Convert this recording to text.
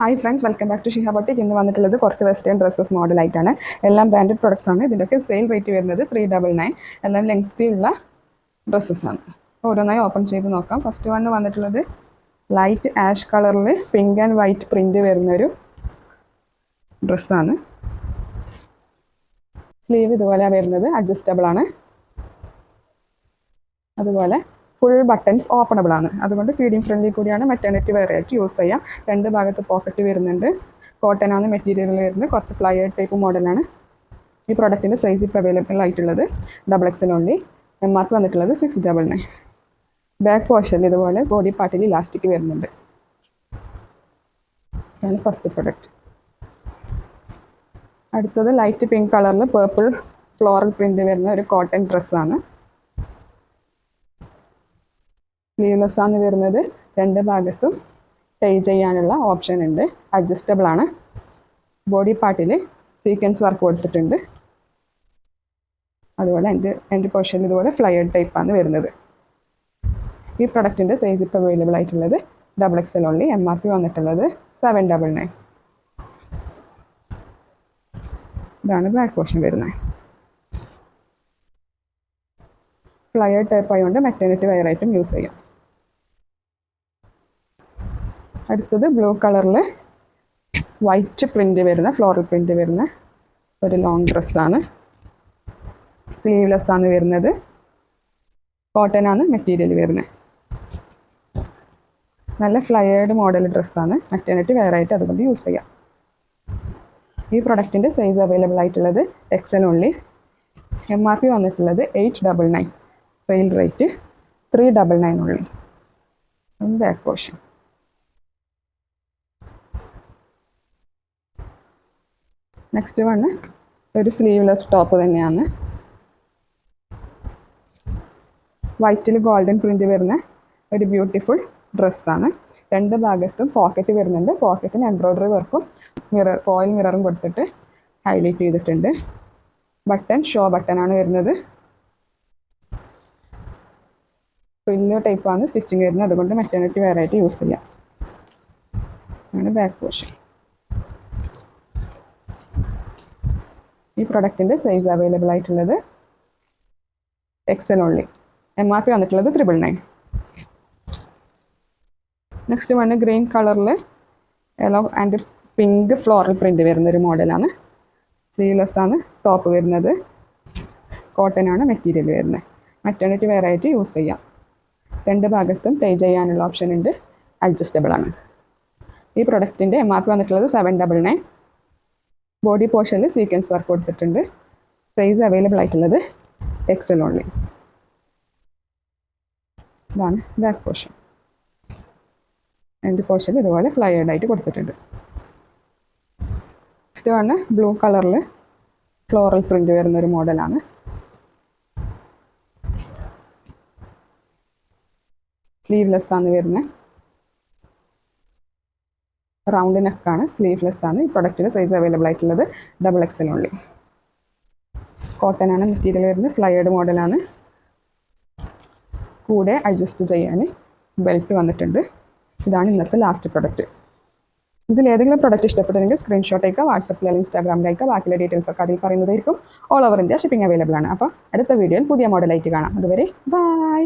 Hi friends welcome back to Shiha boutique ഇന്ന് വന്നിട്ടുള്ളത് കുറച്ച് വെസ്റ്റേൺ ഡ്രസ്സസ് മോഡലായിട്ടാണ് എല്ലാം ബ്രാൻഡഡ് പ്രൊഡക്ട്സ് ആണ്. ഇതിന്റെയൊക്കെ സെയിൽ റേറ്റ് വരുന്നത് ത്രീ ഡബിൾ നയൻ എല്ലാം ലെങ്തിയുള്ള ഡ്രസ്സസ് ആണ്. ഓരോന്നായി ഓപ്പൺ ചെയ്ത് നോക്കാം. ഫസ്റ്റ് വൺ വന്നിട്ടുള്ളത് ലൈറ്റ് ആഷ് കളറിൽ പിങ്ക് ആൻഡ് വൈറ്റ് പ്രിന്റ് വരുന്നൊരു ഡ്രസ്സാണ് സ്ലീവ് ഇതുപോലെ വരുന്നത് അഡ്ജസ്റ്റബിൾ ആണ്. അതുപോലെ ഫുൾ ബട്ടൺസ് ഓപ്പണബിൾ ആണ്. അതുകൊണ്ട് ഫീഡിങ് ഫ്രണ്ട്ലി കൂടിയാണ് മെറ്റേണിറ്റി വെറൈറ്റി യൂസ് ചെയ്യാം. രണ്ട് ഭാഗത്ത് പോക്കറ്റ് വരുന്നുണ്ട്. കോട്ടൺ ആണ് മെറ്റീരിയൽ വരുന്നത്. കുറച്ച് ഫ്ലയർ ടൈപ്പ് മോഡലാണ് ഈ പ്രോഡക്റ്റിന്റെ സൈസ് ഇപ്പോൾ അവൈലബിൾ ആയിട്ടുള്ളത്. ഡബിൾ എക്സൽ ഓൺലി എം ആർക്ക് വന്നിട്ടുള്ളത് സിക്സ് ഡബിൾ നയൻ ബാക്ക് പോർഷനിൽ ഇതുപോലെ ബോഡി പാർട്ടിൽ ഇലാസ്റ്റിക് വരുന്നുണ്ട്. ഇതാണ് ഫസ്റ്റ് പ്രൊഡക്റ്റ് അടുത്തത് ലൈറ്റ് പിങ്ക് കളറിൽ പേർപ്പിൾ ഫ്ലോറൽ പ്രിന്റ് വരുന്ന ഒരു കോട്ടൺ ഡ്രസ്സാണ് സ്ലീവ്ലെസ് ആണ് വരുന്നത്. രണ്ട് ഭാഗത്തും ടൈ ചെയ്യാനുള്ള ഓപ്ഷൻ ഉണ്ട്. അഡ്ജസ്റ്റബിൾ ആണ്. ബോഡി പാർട്ടിൽ സീക്വൻസ് വർക്ക് കൊടുത്തിട്ടുണ്ട്. അതുപോലെ എന്റെ എന്റെ പോർഷനിൽ ഇതുപോലെ ഫ്ലയർ ടൈപ്പാണ് വരുന്നത്. ഈ പ്രൊഡക്റ്റിന്റെ സൈസ് ഇപ്പോൾ അവൈലബിൾ ആയിട്ടുള്ളത് double X L only M R P വന്നിട്ടുള്ളത് സെവൻ ഡബിൾ നയൻ ഇതാണ് ബാക്ക് പോർഷൻ വരുന്നത്. ഫ്ലയർ ടൈപ്പ് ആയതുകൊണ്ട് മെറ്റേണിറ്റി വയറായിട്ടും യൂസ് ചെയ്യാം. അടുത്തത് ബ്ലൂ കളറിൽ വൈറ്റ് പ്രിന്റ് വരുന്ന ഫ്ലോറൽ പ്രിന്റ് വരുന്ന ഒരു ലോങ് ഡ്രസ്സാണ് സ്ലീവ്ലെസ് ആണ് വരുന്നത്. കോട്ടൺ ആണ് മെറ്റീരിയൽ വരുന്നത്. നല്ല ഫ്ലയേർഡ് മോഡൽ ഡ്രസ്സാണ് മെറ്റേണിറ്റി വെയറായിട്ട് അതുകൊണ്ട് യൂസ് ചെയ്യാം. ഈ പ്രൊഡക്റ്റിന്റെ സൈസ് അവൈലബിൾ ആയിട്ടുള്ളത് XL only M R P വന്നിട്ടുള്ളത് eight double nine sale rate three double nine ഉള്ളി ബാക്ക് പോർഷൻ നെക്സ്റ്റ് വണ് ഒരു സ്ലീവ്ലെസ് ടോപ്പ് തന്നെയാണ്. വൈറ്റിൽ ഗോൾഡൻ പ്രിന്റ് വരുന്ന ഒരു ബ്യൂട്ടിഫുൾ ഡ്രസ്സാണ് രണ്ട് ഭാഗത്തും പോക്കറ്റ് വരുന്നുണ്ട്. പോക്കറ്റിന് എംബ്രോയ്ഡറി വർക്കും മിറർ ഓയിൽ മിററും കൊടുത്തിട്ട് ഹൈലൈറ്റ് ചെയ്തിട്ടുണ്ട്. ബട്ടൺ ഷോ ബട്ടണാണ് വരുന്നത്. പ്രില്ലോ ടൈപ്പാണ് സ്റ്റിച്ചിങ് വരുന്നത്. അതുകൊണ്ട് മെറ്റേണിറ്റി വെറൈറ്റി യൂസ് ചെയ്യാം. ബാക്ക് പോർഷൻ ഈ പ്രൊഡക്റ്റിന്റെ സൈസ് അവൈലബിൾ ആയിട്ടുള്ളത് XL only M R P വന്നിട്ടുള്ളത് triple nine next one green കളറിൽ yellow and pink floral print വരുന്ന ഒരു മോഡലാണ് സ്ലീവ്ലെസ് ആണ് ടോപ്പ് വരുന്നത്. കോട്ടൺ ആണ് മെറ്റീരിയൽ വരുന്നത്. മെറ്റേണിറ്റി വെറൈറ്റി യൂസ് ചെയ്യാം. രണ്ട് ഭാഗത്തും പേ ചെയ്യാനുള്ള ഓപ്ഷൻ ഉണ്ട്. അഡ്ജസ്റ്റബിൾ ആണ്. ഈ പ്രൊഡക്റ്റിന്റെ എം ആർ പി വന്നിട്ടുള്ളത് സെവൻ ഡബിൾ നയൻ ബോഡി പോർഷനിൽ സീക്വൻസ് വർക്ക് കൊടുത്തിട്ടുണ്ട്. സൈസ് അവൈലബിൾ ആയിട്ടുള്ളത് എക്സൽ ഓൺലി ഇതാണ് ബാക്ക് പോർഷൻ എന്റെ പോർഷൻ ഇതുപോലെ ഫ്ലയേർഡ് ആയിട്ട് കൊടുത്തിട്ടുണ്ട്. നെക്സ്റ്റ് വണ് ബ്ലൂ കളറിൽ ഫ്ലോറൽ പ്രിന്റ് വരുന്ന ഒരു മോഡലാണ് സ്ലീവ്ലെസ് ആണ് വരുന്നത്. റൗണ്ട് നെക്കാണ് സ്ലീവ്ലെസ് ആണ്. ഈ പ്രൊഡക്റ്റിന്റെ സൈസ് അവൈലബിൾ ആയിട്ടുള്ളത് ഡബിൾ എക്സൽ ഓൺലി കോട്ടൺ ആണ് മെറ്റീരിയൽ വരുന്നത്. ഫ്ലയേർഡ് മോഡലാണ് കൂടെ അഡ്ജസ്റ്റ് ചെയ്യാൻ ബെൽറ്റ് വന്നിട്ടുണ്ട്. ഇതാണ് ഇന്നത്തെ ലാസ്റ്റ് പ്രൊഡക്റ്റ് ഇതിൽ ഏതെങ്കിലും പ്രൊഡക്റ്റ് ഇഷ്ടപ്പെട്ടെങ്കിൽ സ്ക്രീൻഷോട്ട് അയക്കുക വാട്സപ്പിൽ അല്ലെങ്കിൽ ഇൻസ്റ്റാഗ്രാമിൽ അയക്കുക. ബാക്കിയുള്ള ഡീറ്റെയിൽസ് ഒക്കെ അതിൽ പറയുന്നതായിരിക്കും. All over India shipping available ആണ്. അപ്പോൾ അടുത്ത വീഡിയോയിൽ പുതിയ മോഡലായിട്ട് കാണാം. അതുവരെ ബൈ